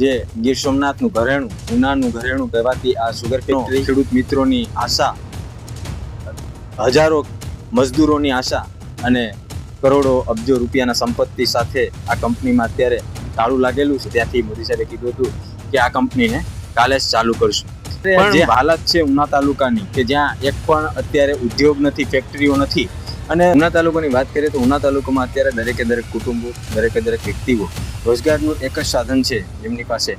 જે ગીર સોમનાથનું ઘરેણું ઉનાનું ઘરેણું કહેવાતી આ સુગર ફેક્ટરી ખેડૂત મિત્રોની આશા હજારો મજદૂરોની આશા અને કરોડો અબજો રૂપિયાના સંપત્તિ સાથે આ કંપનીમાં અત્યારે તાળું લાગેલું છે. ત્યાંથી મોદી સાહેબે કીધું હતું કે આ કંપનીને કાલે જ ચાલુ કરશું. જે હાલત છે ઉના તાલુકાની કે જ્યાં એક પણ અત્યારે ઉદ્યોગ નથી ફેક્ટરીઓ નથી અને ઉના તાલુકાની વાત કરીએ તો ઉના તાલુકામાં અત્યારે દરેકે દરેક કુટુંબો દરેકે દરેક વ્યક્તિઓ રોજગારનું એક જ સાધન છે એમની પાસે.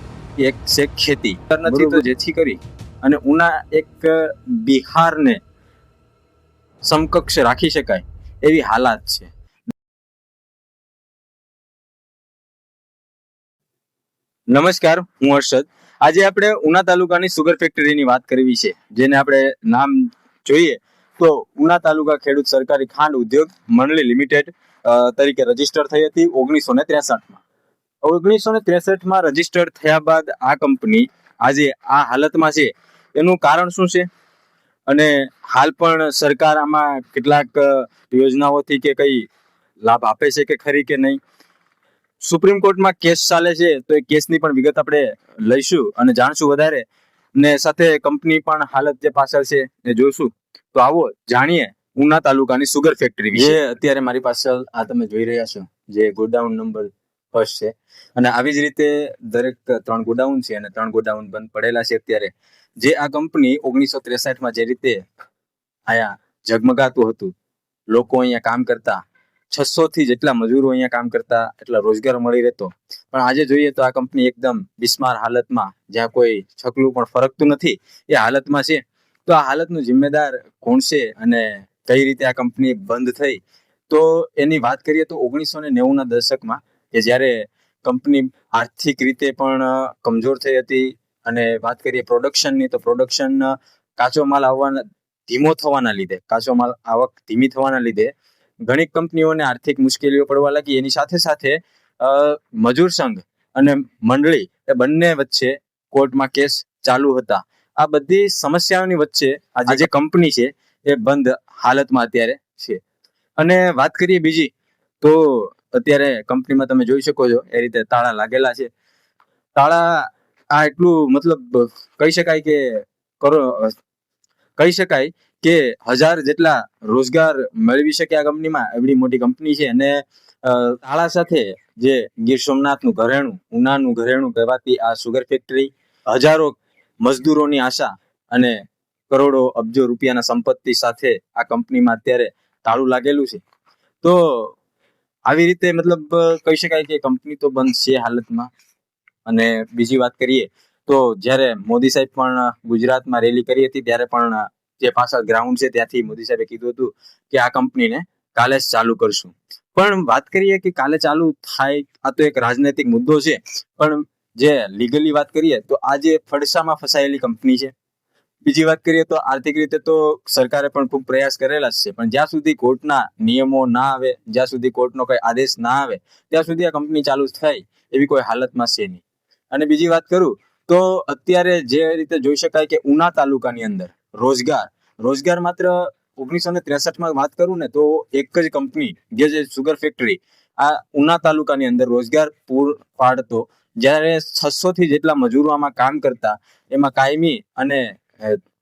એક છે ખેતી. નથી તો જેથી કરી અને ઉના એક બિહારને સમકક્ષ રાખી શકાય એવી હાલાત છે. નમસ્કાર હું હર્ષદ. આજે આપણે ઉના તાલુકાની સુગર ફેક્ટરીની વાત કરવી છે જેને આપણે નામ જોઈએ. તો ઉના તાલુકા ખેડૂત સરકારી ખાંડ ઉદ્યોગ મંડળી લિમિટેડ તરીકે રજિસ્ટર થઈ હતી ઓગણીસો ને ત્રેસઠમાં. ઓગણીસો ને ત્રેસઠમાં રજિસ્ટર થયા બાદ આ કંપની આજે આ હાલતમાં છે. એનું કારણ શું છે? અને હાલ પણ સરકાર આમાં કેટલાક યોજનાઓથી કે કઈ લાભ આપે છે કે ખરી કે નહીં? સુપ્રીમ કોર્ટમાં કેસ ચાલે છે, તો એ કેસની પણ વિગત આપણે લઈશું અને જાણશું વધારે. ને સાથે કંપની પણ હાલત જે પાછળ છે, એ જોઈશું. તો આવો, જાણીએ ઉના તાલુકાની સુગર ફેક્ટરી વિશે. અત્યારે મારી પાસે આ તમે જોઈ રહ્યા છો, જે ગોડાઉન નંબર ફર્સ્ટ છે. અને આવી જ રીતે દરેક ત્રણ ગોડાઉન છે અને ત્રણ ગોડાઉન બંધ પડેલા છે અત્યારે. જે આ કંપની ઓગણીસો ત્રેસઠમાં જે રીતે આયા ઝગમગાતું હતું, લોકો અહીંયા કામ કરતા, છસો થી જેટલા મજૂરો અહીંયા કામ કરતા, એટલા રોજગાર મળી રહેતો. પણ આજે જોઈએ તો આ કંપની એકદમ બિસ્માર હાલતમાં, જ્યાં કોઈ છકલું પણ ફરકતું નથી, એ હાલતમાં છે. તો આ હાલતનું જિમ્મેદાર કોણ છે અને કઈ રીતે આ કંપની બંધ થઈ? તો એની વાત કરીએ તો ઓગણીસો ને નેવુંના દશકમાં કે જ્યારે કંપની આર્થિક રીતે પણ કમજોર થઈ હતી અને વાત કરીએ પ્રોડક્શનની, તો પ્રોડક્શન કાચો માલ આવવાના, ધીમો થવાના લીધે, કાચો માલ આવક ધીમી થવાના લીધે ઘણી કંપનીઓને આર્થિક મુશ્કેલીઓ પડવા લાગી. એની સાથે સાથે મજૂર સંઘ અને મંડળી, એ બંને વચ્ચે કોર્ટમાં કેસ ચાલુ હતા. આ બધી સમસ્યાઓની વચ્ચે આજે જે કંપની છે એ બંધ હાલતમાં અત્યારે છે. અને વાત કરીએ બીજી, તો અત્યારે કંપનીમાં તમે જોઈ શકો છો, એ રીતે તાળા લાગેલા છે. તાળા આ એટલું મતલબ કહી શકાય કે કરો, કહી શકાય કે હજાર જેટલા રોજગાર મેળવી શકે આ કંપનીમાં, એવડી મોટી કંપની છે. અને તાળા સાથે જે ગીર સોમનાથનું ઘરેણું, ઉનાનું ઘરેણું કહેવાતી આ સુગર ફેક્ટરી હજારો મજદૂરોની આશા અને કરોડો અબજો રૂપિયાના સંપત્તિ સાથે આ કંપનીમાં અત્યારે તાળું લાગેલું છે. તો આવી રીતે મતલબ કહી શકાય કે કંપની તો બંધ છે હાલતમાં. અને બીજી વાત કરીએ તો જ્યારે મોદી સાહેબ પણ ગુજરાતમાં રેલી કરી હતી, ત્યારે પણ જે પાછળ ગ્રાઉન્ડ છે ત્યાંથી મોદી સાહેબે કીધું હતું કે આ કંપનીને કાલે જ ચાલુ કરશું. પણ વાત કરીએ કે કાલે ચાલુ થાય, આ તો એક રાજનૈતિક મુદ્દો છે. પણ જે લીગલી વાત કરીએ તો આ જે ફડસામાં ફસાયેલી કંપની છે. બીજી વાત કરીએ તો આર્થિક રીતે તો સરકારે પણ ખૂબ પ્રયાસ કરેલા જ છે. પણ જ્યાં સુધી કોર્ટના નિયમો ના આવે, જ્યાં સુધી કોર્ટનો કોઈ આદેશ ના આવે, ત્યાં સુધી આ કંપની ચાલુ થાય એવી કોઈ હાલતમાં છે નહીં. અને બીજી વાત કરું તો અત્યારે જે રીતે જોઈ શકાય કે ઉના તાલુકાની અંદર રોજગાર રોજગાર માત્ર ઓગણીસો ને ત્રેસઠમાં વાત કરું ને તો એક જ કંપની જે સુગર ફેક્ટરી આ ઉના તાલુકાની અંદર રોજગાર પૂર પાડતો જ્યારે છસો થી જેટલા મજૂરો આમાં કામ કરતા એમાં કાયમી અને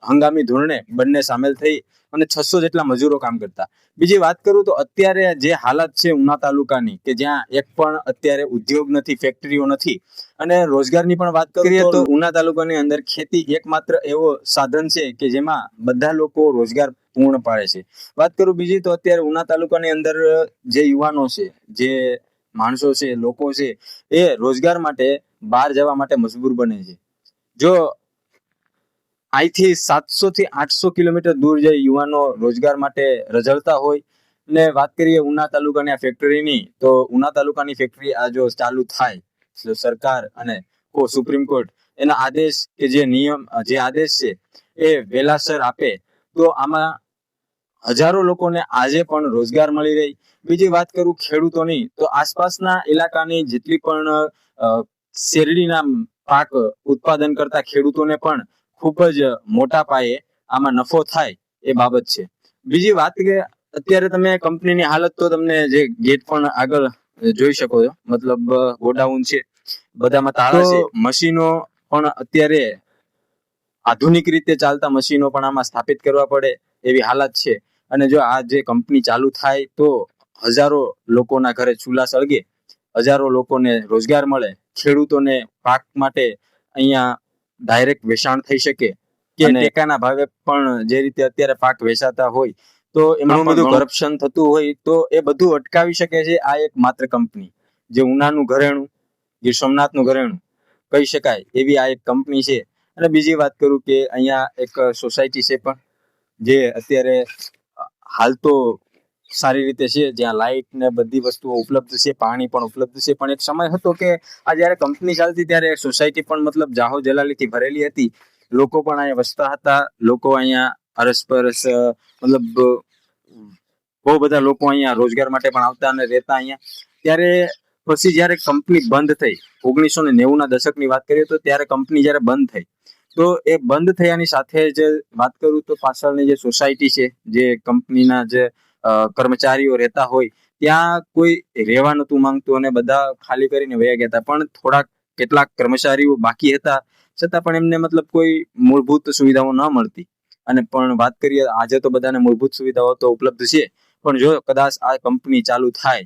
હંગામી ધોરણે બંને સામેલ થઈ અને છસો જેટલા મજૂરો કામ કરતા. બીજી વાત કરું તો અત્યારે જે હાલત છે ઉના તાલુકાની કે જ્યાં એક પણ અત્યારે ઉદ્યોગ નથી ફેક્ટરીઓ નથી અને રોજગારની પણ વાત કરીએ તો ઉના તાલુકાની અંદર ખેતી એકમાત્ર એવો સાધન છે કે જેમાં બધા લોકો રોજગાર પૂર્ણ પાડે છે. વાત કરું બીજી તો અત્યારે ઉના તાલુકાની અંદર જે યુવાનો છે જે માણસો છે, લોકો છે, એ રોજગાર માટે બહાર જવા માટે મજબૂર બને છે. જો અહીંથી સાતસો થી આઠસો કિલોમીટર દૂર જઈ યુવાનો રોજગાર માટે રઝળતા હોય, ને વાત કરીએ ઉના તાલુકાની આ ફેક્ટરીની તો ઉના તાલુકાની ફેક્ટરી આ જો ચાલુ થાય સરકાર અને કો સુપ્રીમ કોર્ટ એના આદેશ કે જે નિયમ, જે આદેશ છે, એ વહેલાસર આપે, તો આમાં હજારો લોકોને આજે પણ રોજગાર મળી રહી. બીજી વાત કરું ખેડૂતોની તો આસપાસના ઇલાકાની જેટલી પણ શેરડીના પાક ઉત્પાદન કરતા ખેડૂતોને પણ ખૂબ જ મોટા પાયે આમાં નફો થાય એ બાબત છે. બીજી વાત કે અત્યારે તમે કંપનીની હાલત તો તમને જે ગેટ પણ આગળ જોઈ શકો છો. મતલબ ગોડાઉન છે બધામાં તાળા છે મશીનો પણ અત્યારે આધુનિક રીતે ચાલતા મશીનો પણ આમાં સ્થાપિત કરવા પડે એવી હાલત છે. અને જો આ જે કંપની ચાલુ થાય તો હજારો લોકોના ઘરે ચૂલા સળગે હજારો લોકોને રોજગાર મળે ખેડૂતોને પાક માટે અહીંયા ડાયરેક્ટ વેચાણ થઈ શકે કે ટેકાના ભાવે પણ જે રીતે અત્યારે પાક વેચાતા હોય તો એમાં બધું કરપ્શન થતું હોય તો એ બધું અટકાવી શકે છે. આ એક માત્ર કંપની જે ઉનાનું ઘરેણું ગીર સોમનાથનું ઘરેણું કહી શકાય એવી આ એક કંપની છે. અને બીજી વાત કરું કે અહીંયા એક સોસાયટી છે પણ જે અત્યારે હાલ તો સારી રીતે છે, જ્યાં લાઇટ ને બધી વસ્તુઓ ઉપલબ્ધ છે, પાણી પણ ઉપલબ્ધ છે, પણ એક સમય હતો કે આ જ્યારે કંપની ચાલતી ત્યારે સોસાયટી પણ મતલબ જાહો જલાલીથી ભરેલી હતી. લોકો પણ અહીંયા વસતા હતા, લોકો અહીંયા અરસપરસ મતલબ બહુ બધા લોકો અહીંયા રોજગાર માટે પણ આવતા અને રહેતા અહીંયા. ત્યારે પછી જ્યારે કંપની બંધ થઈ, ઓગણીસો ને નેવું ના દશકની વાત કરીએ તો ત્યારે કંપની જ્યારે બંધ થઈ તો એ બંધ થયાની સાથે જ વાત કરું તો પાછળની જે સોસાયટી છે, જે કંપનીના જે કર્મચારીઓ રહેતા હોય, ત્યાં કોઈ રહેવા નતું માંગતું અને બધા ખાલી કરીને વયા ગયા પણ થોડાક કેટલાક કર્મચારીઓ બાકી હતા. છતાં પણ એમને મતલબ કોઈ મૂળભૂત સુવિધાઓ ન મળતી. અને પણ વાત કરીએ, આજે તો બધાને મૂળભૂત સુવિધાઓ તો ઉપલબ્ધ છે. પણ જો કદાચ આ કંપની ચાલુ થાય,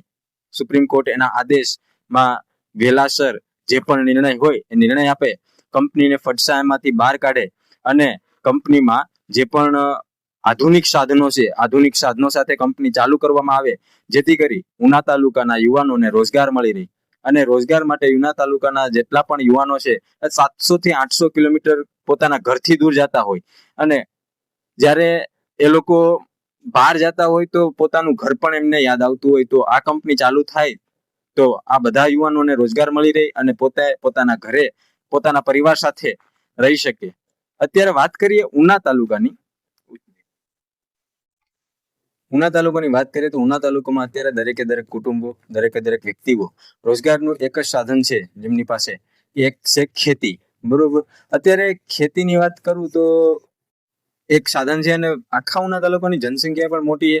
સુપ્રીમ કોર્ટ એના આદેશમાં વેલાસર જે પણ નિર્ણય હોય, એ નિર્ણય આપે કંપનીને ફટસાયમાંથી બહાર કાઢે અને કંપનીમાં જે પણ આધુનિક સાધનો છે, આધુનિક સાધનો સાથે કંપની ચાલુ કરવામાં આવે, જેથી કરી ઉના તાલુકાના યુવાનોને રોજગાર મળી રહે. અને રોજગાર માટે યુના તાલુકાના જેટલા પણ યુવાનો છે સાતસો થી આઠસો કિલોમીટર પોતાના ઘરથી દૂર જતા હોય. અને જ્યારે એ લોકો બહાર જતા હોય તો પોતાનું ઘર પણ એમને યાદ આવતું હોય તો આ કંપની ચાલુ થાય તો આ બધા યુવાનોને રોજગાર મળી રહે અને પોતે પોતાના ઘરે પોતાના પરિવાર સાથે રહી શકે. અત્યારે વાત કરીએ ઉના તાલુકાની. ઉના તાલુકાની વાત કરીએ તો ઉના તાલુકામાં અત્યારે દરેકે દરેક કુટુંબો, દરેકે દરેક વ્યક્તિઓ રોજગારનું એક જ સાધન છે જેમની પાસે એક છે ખેતી. બરોબર? અત્યારે ખેતીની વાત કરું તો એક સાધન છે અને આખા ઉના તાલુકાની જનસંખ્યા પણ મોટી છે.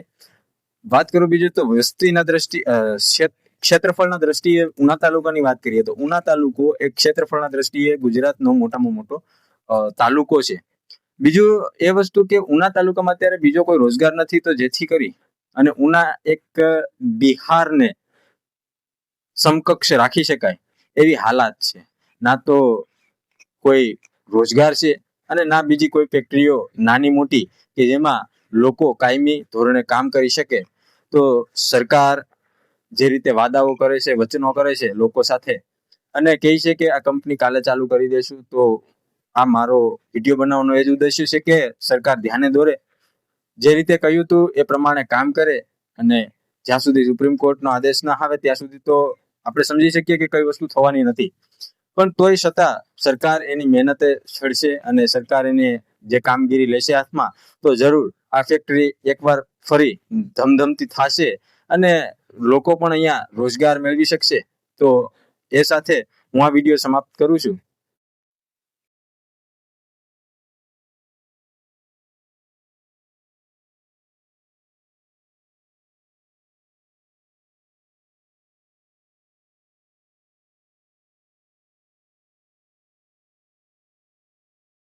વાત કરું બીજું તો વસ્તીના દ્રષ્ટિ ક્ષેત્રફળના દ્રષ્ટિએ ઉના તાલુકાની વાત કરીએ તો ઉના તાલુકો એ ક્ષેત્રફળના દ્રષ્ટિએ ગુજરાતનો મોટામાં મોટો તાલુકો છે. બીજું એ વસ્તુ કે ઉના તાલુકામાં અત્યારે બીજો કોઈ રોજગાર નથી તો જેથી કરી અને ઉના એક બિહારને સમકક્ષ રાખી શકાય એવી હાલાત છે. ના તો કોઈ રોજગાર છે અને ના બીજી કોઈ ફેક્ટરીઓ નાની મોટી કે જેમાં લોકો કાયમી ધોરણે કામ કરી શકે. તો સરકાર જે રીતે વાદાઓ કરે છે, વચનો કરે છે લોકો સાથે અને કહે છે કે આ કંપની કાલે ચાલુ કરી દેશું, તો આ મારો વીડિયો બનાવવાનો એ જ ઉદ્દેશ્ય છે કે સરકાર ધ્યાને દોરે. જે રીતે કહ્યું હતું એ પ્રમાણે કામ કરે અને જ્યાં સુધી સુપ્રીમ કોર્ટનો આદેશ ના આવે ત્યાં સુધી તો આપણે સમજી શકીએ કે કઈ વસ્તુ થવાની નથી. પણ તોય છતાં સરકાર એની મહેનતે છડશે અને સરકાર એની જે કામગીરી લેશે હાથમાં, તો જરૂર આ ફેક્ટરી એકવાર ફરી ધમધમતી થશે અને લોકો પણ અહીંયા રોજગાર મેળવી શકશે. તો એ સાથે હું આ વીડિયો સમાપ્ત કરું છું.